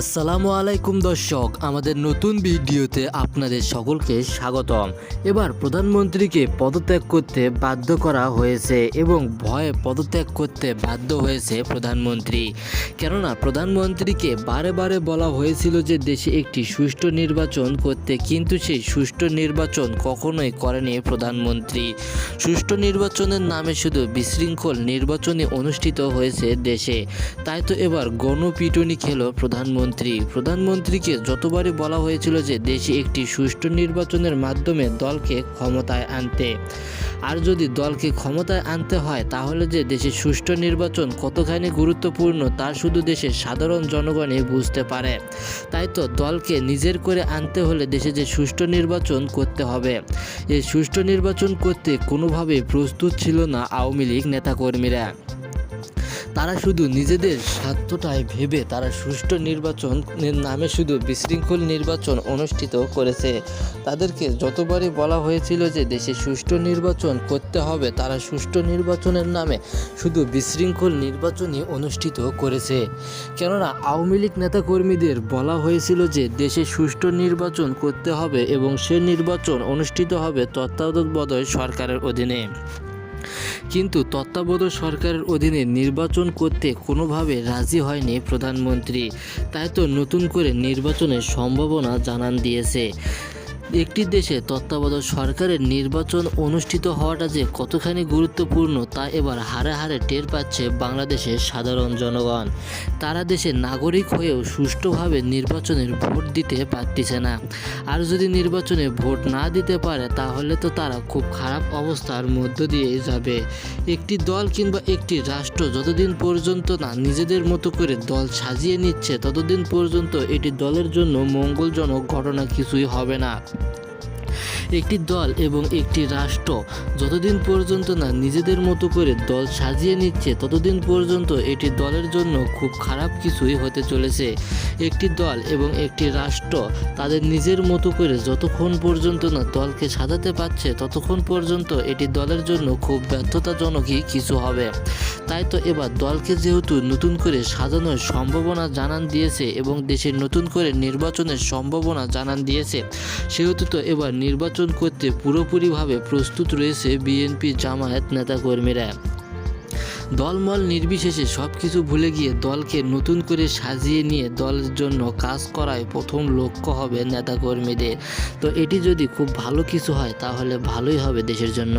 আসসালামু আলাইকুম দর্শক, আমাদের নতুন ভিডিওতে আপনাদের সকলকে স্বাগতম। এবার প্রধানমন্ত্রীকে পদত্যাগ করতে বাধ্য করা হয়েছে এবং ভয়ে পদত্যাগ করতে বাধ্য হয়েছে প্রধানমন্ত্রী। কেননা প্রধানমন্ত্রীকে বারে বারে বলা হয়েছিল যে দেশে একটি সুষ্ঠু নির্বাচন করতে, কিন্তু সেই সুষ্ঠু নির্বাচন কখনোই করেনি প্রধানমন্ত্রী। সুষ্ঠু নির্বাচনের নামে শুধু বিশৃঙ্খল নির্বাচনই অনুষ্ঠিত হয়েছে দেশে। তাই তো এবার গণপিটুনি খেলো প্রধানমন্ত্রী। প্রধানমন্ত্রীকে যতবারই বলা হয়েছিল যে দেশে একটি সুষ্ঠু নির্বাচনের মাধ্যমে দলকে ক্ষমতায় আনতে। আর যদি দলকে ক্ষমতায় আনতে হয়, তাহলে যে দেশে সুষ্ঠু নির্বাচন কতখানি গুরুত্বপূর্ণ, তা শুধু দেশের সাধারণ জনগণই বুঝতে পারে। তাই তো দলকে নিজের করে আনতে হলে দেশে যে সুষ্ঠু নির্বাচন করতে হবে। এই সুষ্ঠু নির্বাচন করতে কোনোভাবেই প্রস্তুত ছিল না আওয়ামী লীগ নেতাকর্মীরা। তারা শুধু নিজেদের স্বার্থটাই ভেবে তারা সুষ্ঠু নির্বাচনের নামে শুধু বিশৃঙ্খল নির্বাচন অনুষ্ঠিত করেছে। তাদেরকে যতবারই বলা হয়েছিল যে দেশে সুষ্ঠু নির্বাচন করতে হবে, তারা সুষ্ঠু নির্বাচনের নামে শুধু বিশৃঙ্খল নির্বাচনই অনুষ্ঠিত করেছে। কেননা, আওয়ামী লীগ নেতাকর্মীদের বলা হয়েছিল যে দেশে সুষ্ঠু নির্বাচন করতে হবে এবং সে নির্বাচন অনুষ্ঠিত হবে তত্ত্বাবধায়ক সরকারের অধীনে। কিন্তু তত্ত্বাবধায়ক সরকারের অধীনে নির্বাচন করতে কোনোভাবে রাজি হয়নি প্রধানমন্ত্রী। তাই তো নতুন করে নির্বাচনের সম্ভাবনা জানান দিয়েছে। একটি দেশে তত্ত্বাবধায়ক সরকারের নির্বাচন অনুষ্ঠিত হওয়াটা যে কতখানি গুরুত্বপূর্ণ তা এবার হারে হারে টের পাচ্ছে বাংলাদেশের সাধারণ জনগণ। তারা দেশের নাগরিক হয়েও সুষ্ঠুভাবে নির্বাচনের ভোট দিতে পারতেছে না। আর যদি নির্বাচনে ভোট না দিতে পারে, তাহলে তো তারা খুব খারাপ অবস্থার মধ্য দিয়ে যাবে। একটি দল কিংবা একটি রাষ্ট্র যতদিন পর্যন্ত না নিজেদের মতো করে দল সাজিয়ে নিচ্ছে, ততদিন পর্যন্ত এটি দলের জন্য মঙ্গলজনক ঘটনা কিছুই হবে না। একটি দল এবং একটি রাষ্ট্র। যতদিন পর্যন্ত না নিজেদের মতো করে দল সাজিয়ে নিচ্ছে, ততদিন পর্যন্ত এটি দলের জন্য খুব খারাপ কিছুই হতে চলেছে। একটি দল এবং একটি রাষ্ট্র তাদের নিজের মতো করে যতক্ষণ পর্যন্ত না দলকে সাজাতে পারছে, ততক্ষণ পর্যন্ত এটি দলের জন্য খুব ব্যর্থতাজনকই কিছু হবে। তাই তো এবার দলকে যেহেতু নতুন করে সাজানোর সম্ভাবনা জানান দিয়েছে এবং দেশের নতুন করে নির্বাচনের সম্ভাবনা জানান দিয়েছে, সেহেতু তো এবার নির্বাচন করতে পুরোপুরিভাবে প্রস্তুত রয়েছে বিএনপি জামায়াত নেতাকর্মীরা। দলমল নির্বিশেষে সব কিছু ভুলে গিয়ে দলকে নতুন করে সাজিয়ে নিয়ে দলের জন্য কাজ করায় প্রথম লক্ষ্য হবে নেতাকর্মীদের। তো এটি যদি খুব ভালো কিছু হয়, তাহলে ভালোই হবে দেশের জন্য।